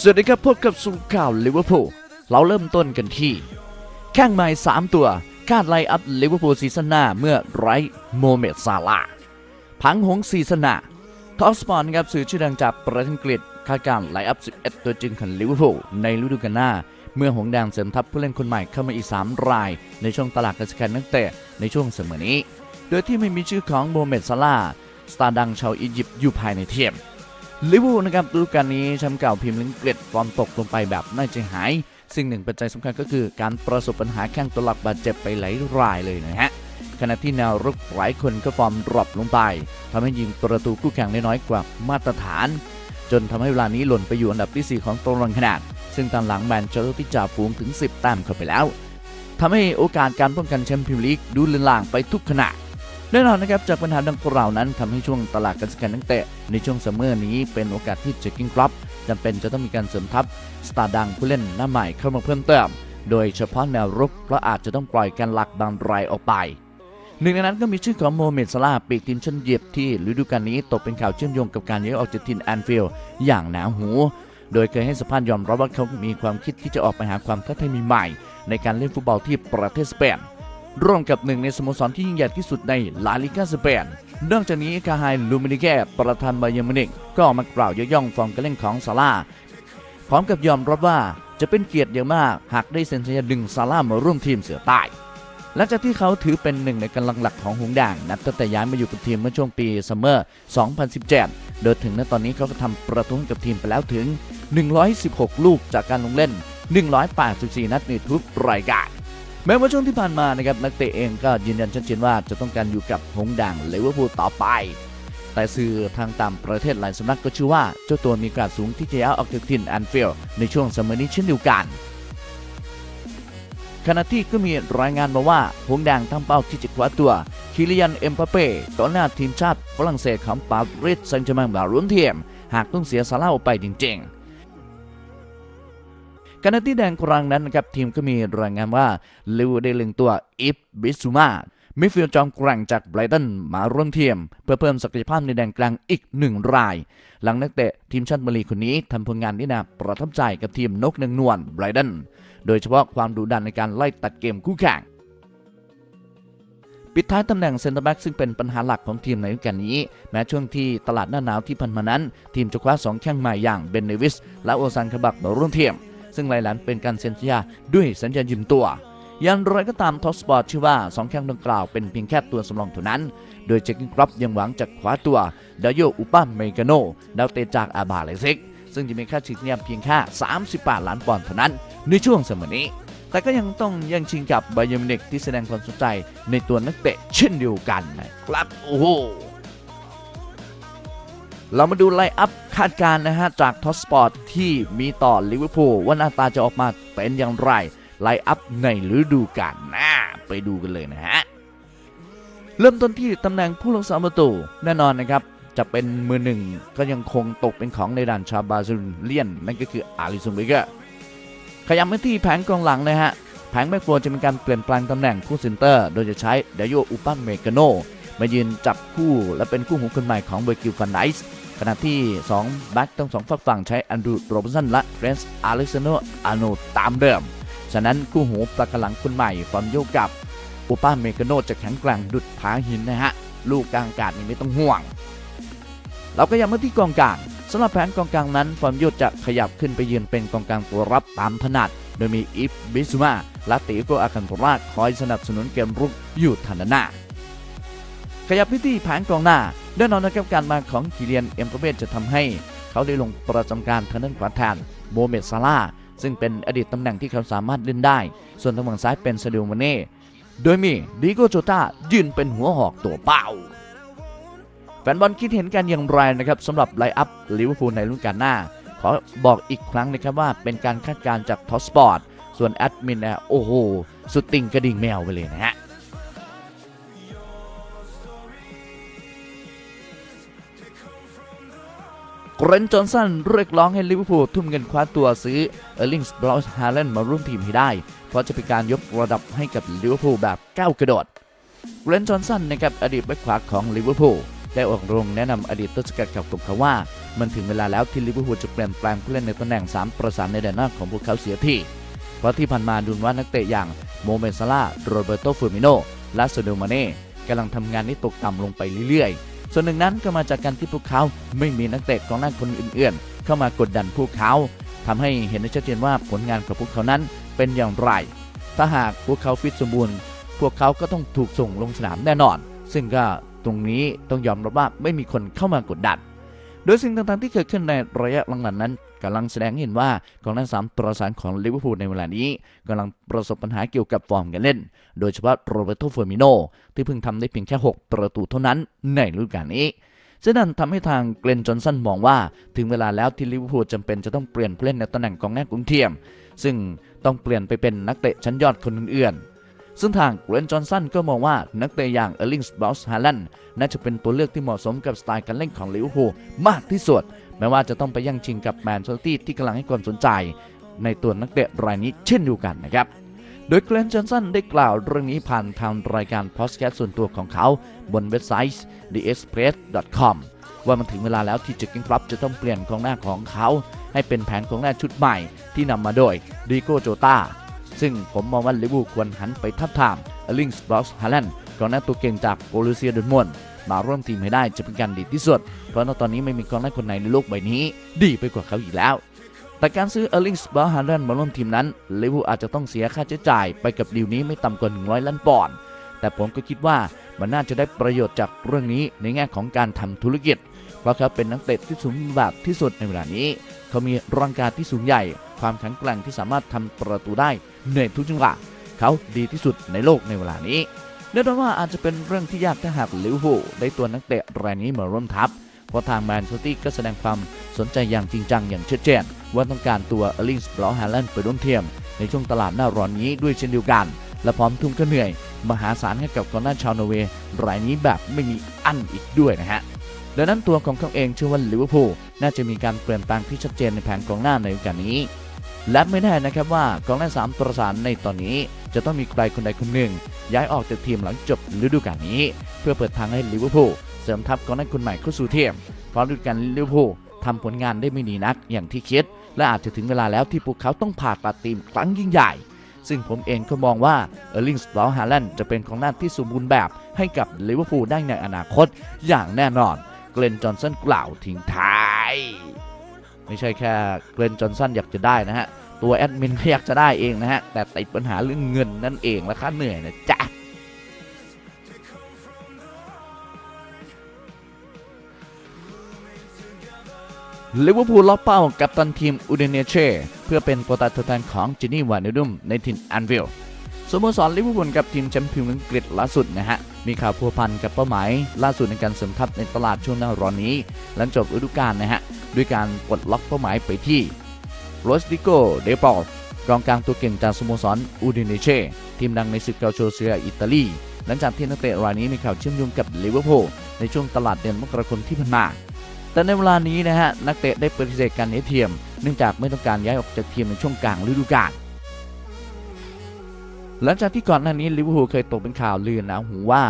สวัสดีครับพบกับสุข่าวลิเวอร์พูลเราเริ่มต้นกันที่ แข้งใหม่3ตัวคาดไลน์อัพลิเวอร์พูลซีซั่นหน้าเมื่อไรโมเมดซาลาห์พังหงซีซั่นหน้าทอสปอร์ตครับสื่อชื่อดังจากประเทศอังกฤษคาดการไลน์อัพ 11 ตัวจริงของลิเวอร์พูลในฤดูกาลหน้า เมื่อหงแดงเสริมทัพผู้เล่นคนใหม่เข้ามาอีก 3 ราย ในช่วงตลาดการซื้อขายนักเตะในช่วงเสมอนี้ โดยที่ไม่มีชื่อของโมเมดซาลาสตาร์ดังชาวอียิปต์อยู่ภายในทีม ลิเวอร์พูลนะครับฤดูกาลนี้แชมป์เก่าพรีเมียร์ลีกอังกฤษฟอร์มตกลงไปแบบน่าใจหายซึ่งหนึ่งปัจจัยสำคัญก็คือการประสบปัญหาแข้งตัวหลักบาดเจ็บไปหลายรายเลยนะฮะขณะที่แนวรุกหลายคนก็ฟอร์มดรอปลงไปทำให้ยิงประตูคู่แข่งได้น้อยกว่ามาตรฐาน จนทำให้เวลานี้หล่นไปอยู่อันดับที่ 4 ของตารางคะแนนซึ่งตามหลังแมนเชสเตอร์ที่จ่าฝูงถึง 10แต้มเข้าไปแล้วทำให้โอกาสการป้องกันแชมป์พรีเมียร์ลีกดูเลือนลางไปทุกขณะ แน่นอนนะครับจากปัญหาดังกล่าวนั้นทำให้ช่วงตลาดการซื้อขายนักเตะ ในช่วงซัมเมอร์นี้เป็นโอกาสที่เจคกิ้งครับจำเป็นจะต้องมีการเสริมทัพสตาร์ดังผู้เล่นหน้าใหม่เข้ามาเพิ่มเติม โดยเฉพาะแนวรุกเพราะอาจจะต้องปล่อยการหลักบางรายออกไปหนึ่งในนั้นก็มีชื่อของโมเมดซาลาปีกทีมชั้นเหยียบที่ฤดูกาลนี้ตกเป็นข่าวเชื่อมโยงกับการย้ายออกจากทีมแอนฟิลด์อย่างหนาหู โดยเคยให้สัมภาษณ์ยอมรับว่าเขามีความคิดที่จะออกไปหาความท้าทายใหม่ในการเล่นฟุตบอลที่ประเทศสเปน ร่วมกับหนึ่งในสโมสรที่ยิ่งใหญ่ที่สุดในลาลิกาสเปนนอกจากนี้คาไฮลูมินิเกประธานบาเยร์มินิกก็ออกมากล่าวย่อย่องฟอร์มการเล่นของซาร่าพร้อมกับยอมรับว่าจะเป็นเกียรติอย่างมาก หากได้เซ็นสัญญาดึงซาร่ามาร่วมทีมเสือใต้หลังจากที่เขาถือเป็นหนึ่งในกำลังหลักของหงส์แดงนับตั้งแต่ย้ายมาอยู่กับทีมเมื่อช่วงปีซัมเมอร์ 2017 โดยถึงณตอนนี้เขาก็ทำประตูให้กับทีมไปแล้วถึง 116 ลูกจากการลงเล่น 184 นัดในทุกรายการ แม้ว่าช่วงที่ผ่านมานะครับนักเตะเองก็ยืนยันชัดเจนว่าจะต้องการอยู่กับหงส์แดงลิเวอร์พูลต่อไป แต่สื่อทางต่างประเทศหลายสำนักก็เชื่อว่าเจ้าตัวมีโอกาสสูงที่จะย้ายออกจากทีมแอนฟิลด์ในช่วงซัมเมอร์นี้เช่นเดียวกันขณะที่ก็มีรายงานมาว่าหงแดงตั้งเป้าที่จะคว้าตัว คิริยันเอ็มปาเป้กอหน้าทีมชาติฝรั่งเศสของปารีสแซงต์แชร์แมงมาร่วมทียม หากต้องเสียซาร่าออกไปจริงๆ ขณะที่แดงครั้งนั้นนะครับทีมก็มีรายงานว่าลิวได้เล็งตัวอิฟบิสุมามิฟิลจอมแกร่งจากไบรตันมาร่วมทีม เพื่อเพิ่มศักยภาพในแดนกลางอีกหนึ่งราย หลังนักเตะทีมชาติมาลีคนนี้ทำผลงานที่น่าประทับใจกับทีมนกนางนวลไบรตันโดยเฉพาะความดุดันในการไล่ตัดเกมคู่แข่งปิดท้ายตำแหน่งเซนเตอร์แบ็กซึ่งเป็นปัญหาหลักของทีมในฤดูกาลนี้ แม้ช่วงที่ตลาดหน้าหนาวที่ผ่านมานั้น ทีมจะคว้า2แข้งใหม่อย่างเบนเนวิสและโอซันคาบักมาร่วมทีม ซึ่งหลายหลันเป็นการเซ็นสัญญาด้วยสัญญายืมตัวอยันไรก็ตามท็อปสปอร์ตเชื่อว่า 2 แข้งดังกล่าวเป็นเพียงแค่ตัวสำรองเท่านั้น โดยเจคกิ้งครับยังหวังจะคว้าตัวดาโยอุปาเมกาโนดาวเตะจากอาบาเลซิก ซึ่งจะมีค่าชิงเนียมเพียงแค่38 ล้านปอนด์เท่านั้น ในช่วงเสมอนี้ แต่ก็ยังต้องยังชิงกับไบยมินิกที่แสดงความสนใจในตัวนักเตะเช่นเดียวกันนะครับโอ้โห เรามาดูไลน์อัพคาดการณ์นะฮะ จากทอสปอร์ตที่มีต่อลิเวอร์พูลว่าหน้าตาจะออกมาเป็นอย่างไร ไลน์อัพในฤดูกาลหน้าไปดูกันเลยนะฮะ เริ่มต้นที่ตำแหน่งผู้รักษาประตูแน่นอนนะครับ จะเป็นมือหนึ่งก็ยังคงตกเป็นของในด่านชาบาซิลเลียน นั่นก็คืออาริซุนเบเกอร์ขยับมาที่แผงกองหลังนะฮะแผงแบ็กฟร์จะมีการเปลี่ยนแปลงตำแหน่งคู่เซนเตอร์ โดยจะใช้เดโยอุปันเมกาโนมายืนจับคู่และเป็นคู่หูคนใหม่ของเบอร์กิลฟันไดส์ ขณะที่ 2 แบ็กทั้งสองฝักฝั่งใช้อันดรูโรบินสันและเฟรนซ์อาริซโนอาโนตามเดิม ฉะนั้นคู่หูปลักหลังคนใหม่ฟอร์มโยกับอุปันเมกาโนจะแข็งแกร่งดุดผาหินนะฮะ ลูกกลางอากาศนี่ไม่ต้องห่วง เราก็ยังมาที่กองกลางสำหรับแผนกองกลางนั้นฟอร์มโยจะขยับขึ้นไปยืนเป็นกองกลางตัวรับตามถนัด โดยมีอิฟบิสุมาและติโกอาคันโทราคอยสนับสนุนเกมรุกอยู่ทันหน้าขยับพิธีแผงกองหน้า แน่นอนนะครับการมาของกิเลียนเอ็มโปเบจะทำให้เขาได้ลงประจำการทางด้านขวาแทนโมเมดซาลาซึ่งเป็นอดีตตำแหน่งที่เขาสามารถเล่นได้ ส่วนทางฝั่งซ้ายเป็นซาดิโอมาเน่ โดยมีดิโกโจตายืนเป็นหัวหอกตัวเป้า แฟนบอลคิดเห็นกันอย่างไรนะครับสำหรับไลน์อัพลิเวอร์พูลในฤดูกาลหน้า ขอบอกอีกครั้งนะครับว่าเป็นการคาดการณ์จากทอสปอร์ต ส่วนแอดมินนะโอ้โห สุดติ่งกระดิ่งแมวไปเลยนะฮะ เกรนจอห์นสันเรียกร้องให้ลิเวอร์พูลทุ่มเงินคว้าตัวซื้อเออร์ลิงส์บราวส์ฮาแลนด์มาร่วมทีมให้ได้ เพราะจะเป็นการยกระดับให้กับลิเวอร์พูลแบบก้าวกระโดดเกรนจอห์นสันนะครับอดีตแบ็คขวาของลิเวอร์พูลได้ออกโรงแนะนำอดีตต้นสกัดกับกลุ่มเขาว่า มันถึงเวลาแล้วที่ลิเวอร์พูลจะเปลี่ยนแปลงผู้เล่นในตำแหน่ง 3 ประสานในแดนหน้าของพวกเขาเสียทีเพราะที่ผ่านมาดูนว่านักเตะอย่างโมเมนซาลาโรเบโตฟอร์มิโนและโซเดลมาเน่กำลังทำงานที่ตกต่ำลงไปเรื่อยๆ ส่วนหนึ่งนั้นก็มาจากการที่พวกเขาไม่มีนักเตะกองหน้าคนอื่นๆ เข้ามากดดันพวกเขาทำให้เห็นได้ชัดเจนว่าผลงานของพวกเขานั้นเป็นอย่างไร ถ้าหากพวกเขาฟิตสมบูรณ์ พวกเขาก็ต้องถูกส่งลงสนามแน่นอน ซึ่งก็ตรงนี้ต้องยอมรับว่าไม่มีคนเข้ามากดดัน โดยสิ่งต่างๆที่เกิดขึ้นในระยะหลังๆนั้นกำลังแสดงให้เห็นว่ากองหน้าสามประสานของลิเวอร์พูลในเวลานี้กำลังประสบปัญหาเกี่ยวกับฟอร์มการเล่น โดยเฉพาะโรเบโตเฟอร์มิโนที่เพิ่งทำได้เพียงแค่ 6 ประตูเท่านั้นในฤดูกาลนี้ซึ่งนั่นทำให้ทางเกรนจอนสันมองว่าถึงเวลาแล้วที่ลิเวอร์พูลจำเป็นจะต้องเปลี่ยนผู้เล่นในตำแหน่งกองหน้ากรุงเทียม ซึ่งต้องเปลี่ยนไปเป็นนักเตะชั้นยอดคนอื่นๆ ซึ่งทางเกรนจอห์นสันก็มองว่านักเตะอย่างเอร์ลิงส์บอสฮาลันน่าจะเป็นตัวเลือกที่เหมาะสมกับสไตล์การเล่นของลิเวอร์พูลมากที่สุดแม้ว่าจะต้องไปยั่งชิงกับแมนเชสเตอร์ที่กำลังให้ความสนใจ ในตัวนักเตะรายนี้เช่นเดียวกันนะครับโดยเกรนจอห์นสันได้กล่าวเรื่องนี้ผ่านทางรายการพอดแคสต์ส่วนตัวของเขาบนเว็บไซต์ theexpress.com ว่ามันถึงเวลาแล้วที่เจิกิงคลับจะต้องเปลี่ยนกองหน้าของเขา ให้เป็นแผนกองหน้าชุดใหม่ที่นำมาโดยดิโกโจตา ซึ่งผมมองว่าลิเวอร์พูลควรหันไปทับทามอลิงส์บล็อกฮาแลนด์กองหน้าตัวเก่งจากโบลูเซียดอร์ทมวนด์มาร่วมทีมให้ได้จะเป็นการดีที่สุด เพราะตอนนี้ไม่มีกองหน้าคนไหนในโลกใบนี้ ดีไปกว่าเขาอีกแล้ว แต่การซื้อเอลิงส์บอลฮาร์เดนมาร่วมทีมนั้นลิเวอร์พูลอาจจะต้องเสียค่าใช้จ่ายไปกับดีลนี้ไม่ต่ำกว่า100ล้านปอนด์แต่ผมก็คิดว่ามันน่าจะได้ประโยชน์จากเรื่องนี้ในแง่ของการทำธุรกิจ เพราะเขาเป็นนักเตะที่สูงแบบที่สุดในเวลานี้ เขามีร่างกายที่สูงใหญ่ ความแข็งแกร่งที่สามารถทำประตูได้ในทุกจังหวะเขาดีที่สุดในโลกในเวลานี้แน่นอนว่าอาจจะเป็นเรื่องที่ยากถ้าหากลิเวอร์พูลได้ตัวนักเตะรายนี้มาร่วมทัพ เพราะทางแมนเชสเตอร์ก็แสดงความสนใจอย่างจริงจังอย่างชัดเจนว่าต้องการตัวเอลิงส์บลอฮาแลนด์ไปร่วมเทียม ในช่วงตลาดหน้าร้อนนี้ด้วยเช่นเดียวกัน และพร้อมทุ่มค่าเหนื่อย มหาศาลให้กับกองหน้าชาวนอร์เวย์รายนี้แบบไม่มีอั้นอีกด้วยนะฮะดังนั้นตัวของเขาเองเชื่อว่าลิเวอร์พูลน่าจะมีการเปลี่ยนแปลงที่ชัดเจนในแผนกองหน้าในโอกาสนี้ และไม่แน่นะครับว่ากองหน้าสามประสานในตอนนี้ จะต้องมีใครคนใดคนหนึ่ง ย้ายออกจากทีมหลังจบฤดูกาลนี้ เพื่อเปิดทางให้ลิเวอร์พูลเสริมทัพกองหน้าคนใหม่เข้าสู่ทีมเพราะฤดูกาลลิเวอร์พูลทำผลงานได้ไม่ดีนักอย่างที่คิด และอาจจะถึงเวลาแล้วที่พวกเขาต้องผ่าตัดทีมครั้งยิ่งใหญ่ ซึ่งผมเองก็มองว่าเออร์ลิงส์บลอฮาแลนด์จะเป็นกองหน้าที่สมบูรณ์แบบให้กับลิเวอร์พูลได้ในอนาคตอย่างแน่นอนเกรนจอห์นสันกล่าวทิ้งท้าย ไม่ใช่แค่เกรนจอนสันอยากจะได้นะฮะ ตัวแอดมินก็อยากจะได้เองนะฮะ แต่ติดปัญหาเรื่องเงินนั่นเองและค่าเหนื่อยนะจ๊ะลิเวอร์พูลล็อกเป้ากับตันทีมอูเดเนเช่เพื่อเป็นโควตาตัวแทนของจินี่วานเนดุมในถิ่นแอนวิลสโมสรลิเวอร์พูลกับทีมแชมป์พรีเมียร์ลีกอังกฤษล่าสุดนะฮะ มีข่าวพัวพันกับเป้าหมาย ล่าสุดในการเสริมทัพในตลาดช่วงหน้าร้อนนี้ หลังจบฤดูกาลนะฮะ ด้วยการปลดล็อกเป้าหมายไปที่โรสติโกเดปอลกองกลางตัวเก่งจากสโมสรอูดินเช่ทีมดังในศึกเกาโชเซียอิตาลีหลังจากที่นักเตะรายนี้มีข่าวเชื่อมโยงกับลิเวอร์พูลในช่วงตลาดเดือนมกราคมที่ผ่านมา แต่ในเวลานี้นะฮะนักเตะได้ปฏิเสธการย้ายทียม เนื่องจากไม่ต้องการย้ายออกจากทีมในช่วงกลางฤดูกาลหลังจากที่ก่อนหน้านี้ลิเวอร์พูลเคยตกเป็นข่าวลือหนาหูว่า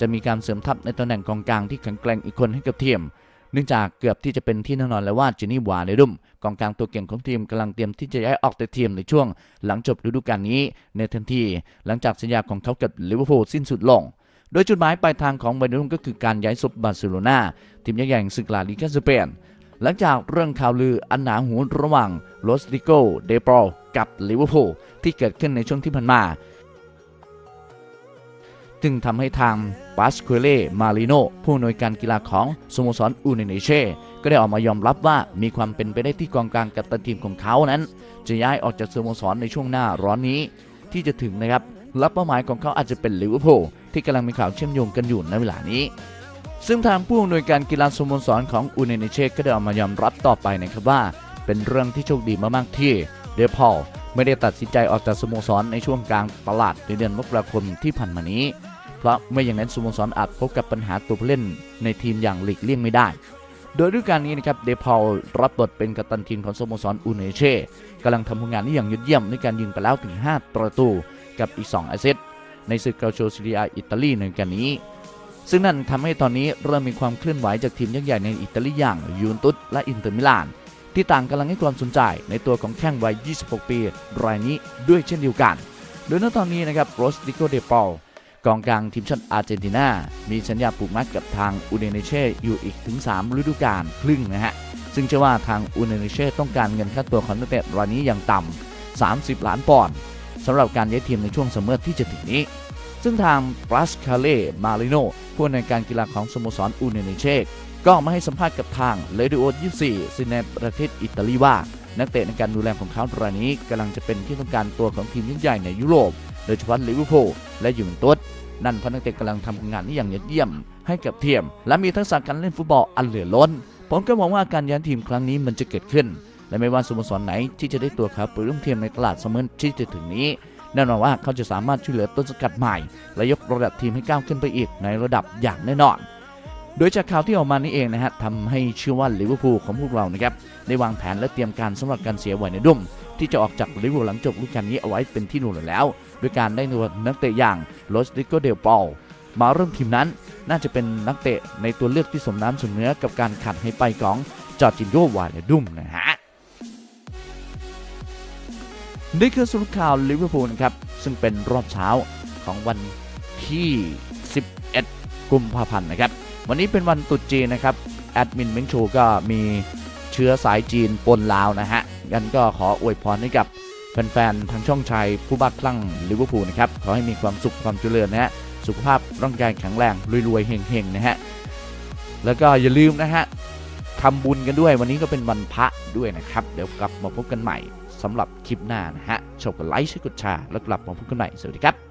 จะมีการเสริมทัพในตำแหน่งกองกลางที่แข็งแกร่งอีกคนให้กับทีม เนื่องจากเกือบที่จะเป็นที่แน่นอนแล้วว่าจินี่วาเนดุมกองกลางตัวเก่งของทีมกำลังเตรียมที่จะย้ายออกจากทีมในช่วง หลังจบฤดูกาลนี้ในทันที หลังจากสัญญาของเขากับลิเวอร์พูลสิ้นสุดลง โดยจุดหมายปลายทางของวาเนดุมก็คือการย้ายซบบาร์เซโลนาทีมยักษ์ใหญ่แห่งศึกลาลิกาสเปนหลังจากเรื่องข่าวลืออันหนาหูระหว่างโรสติโกเดปอลกับลิเวอร์พูลที่เกิดขึ้นในช่วงที่ผ่านมา จึงทำให้ทางปาสควเล่มาริโนผู้อำนวยการกีฬาของสโมสรอูเนเนเช่ก็ได้ออกมายอมรับว่ามีความเป็นไปได้ที่กองกลางกัปตันทีมของเขานั้น จะย้ายออกจากสโมสรในช่วงหน้าร้อนนี้ที่จะถึงนะครับและเป้าหมายของเขาอาจจะเป็นลิเวอร์พูลที่กำลังมีข่าวเชื่อมโยงกันอยู่ในเวลานี้ ซึ่งทางผู้อำนวยการกีฬาสโมสรของอูเนเนเช่ก็ได้ออกมายอมรับต่อไปนะครับว่า เป็นเรื่องที่โชคดีมากๆที่เดพอลไม่ได้ตัดสินใจออกจากสโมสรในช่วงกลางตลาดในเดือนมกราคมที่ผ่านมานี้ ราะไม่อย่างนั้นสโมสรอาจพบกับปัญหาตัวผู้เล่นในทีมอย่างหลีกเลี่ยงไม่ได้ โดยฤดูกาลนี้นะครับเดพอลรับบทเป็นกัปตันทีมของสโมสรอูเนเช่กำลังทำผลงานได้อย่างยอดเยี่ยมในการยิงไปแล้วถึง 5 ประตูกับอีก 2 แอสซิสต์ในศึกเกาโชซีเรียอิตาลีในการนี้ ซึ่งนั่นทำให้ตอนนี้เริ่มมีความเคลื่อนไหวจากทีมยักษ์ใหญ่ในอิตาลีอย่างยูนตุสและอินเตอร์มิลาน ที่ต่างกำลังให้ความสนใจในตัวของแข้งวัย 26 ปี รายนี้ด้วยเช่นเดียวกัน โดยณตอนนี้นะครับโรสติโกเดปอล กองกลางทีมชาติอาร์เจนตินา มีสัญญาผูกมัดกับทางอูเดเนเช่อยู่อีกถึง 3 ฤดูกาลครึ่งนะฮะ ซึ่งเชื่อว่าทางอูเดเนเช่ต้องการเงินค่าตัวของนักเตะรายนี้อย่างต่ำ 30 ล้านปอนด์สำหรับการย้ายทีมในช่วงซัมเมอร์ที่จะถึงนี้ ซึ่งทางปรัสคาเล่มาริโนผู้อำนวยการกีฬาของสโมสรอูเดเนเช่ก็มาให้สัมภาษณ์กับทางเรดิโอ24ซึ่งในประเทศอิตาลีว่า นักเตะในการดูแลของเขารายนี้กำลังจะเป็นที่ต้องการตัวของทีมยักษ์ใหญ่ในยุโรป โดยเฉพาะลิเวอร์พูลและยูเวนตุสนั่นเพราะนักเตะกำลังทำงานนี้อย่างยอดเยี่ยม ให้กับทีม และมีทักษะการเล่นฟุตบอลอันเหลือล้น ผมก็มองว่าการย้ายทีมครั้งนี้มันจะเกิดขึ้น และไม่ว่าสโมสรไหนที่จะได้ตัวเขาไปร่วมทีมในตลาดซัมอที่จะถึงนี้แน่นอนว่าเขาจะสามารถช่วยเหลือต้นสกัดใหม่ และยกระดับทีมให้ก้าวขึ้นไปอีกในระดับอย่างแน่นอน โดยจากข่าวที่ออกมานี่เองนะฮะทำให้เชื่อว่าลิเวอร์พูลของพวกเรานะครับได้วางแผนและเตรียมการสำหรับการเสียไวในดุมที่จะออกจากลิเวอร์พูลหลังจบฤดูกาลนี้เอาไว้เป็นที่รู้อยู่แล้ว ด้วยการได้ตัวนักเตะอย่างโรสติโกเดลปอลมาเริ่มทีมนั้น น่าจะเป็นนักเตะในตัวเลือกที่สมน้ำสมเนื้อกับการขัดให้ไปของจอร์จินโยวาเลดุมนะฮะนี่คือสรุปข่าวลิเวอร์พูลครับ ซึ่งเป็นรอบเช้าของวันที่ 11 กุมภาพันธ์นะครับ วันนี้เป็นวันตรุษจีนนะครับ แอดมินเม้งโชก็มีเชื้อสายจีนปนลาวนะฮะกันก็ขออวยพรให้กับ แฟนๆทางช่องชายผู้บ้าคลั่งลิเวอร์พูลนะครับขอให้มีความสุขความเจริญนะฮะสุขภาพร่างกายแข็งแรงรวยๆเฮงๆนะฮะแล้วก็อย่าลืมนะฮะทำบุญกันด้วยวันนี้ก็เป็นวันพระด้วยนะครับ เดี๋ยวกลับมาพบกันใหม่สำหรับคลิปหน้านะฮะชมกดไลค์ช่วยกดแชร์แล้วกลับมาพบกันใหม่สวัสดีครับ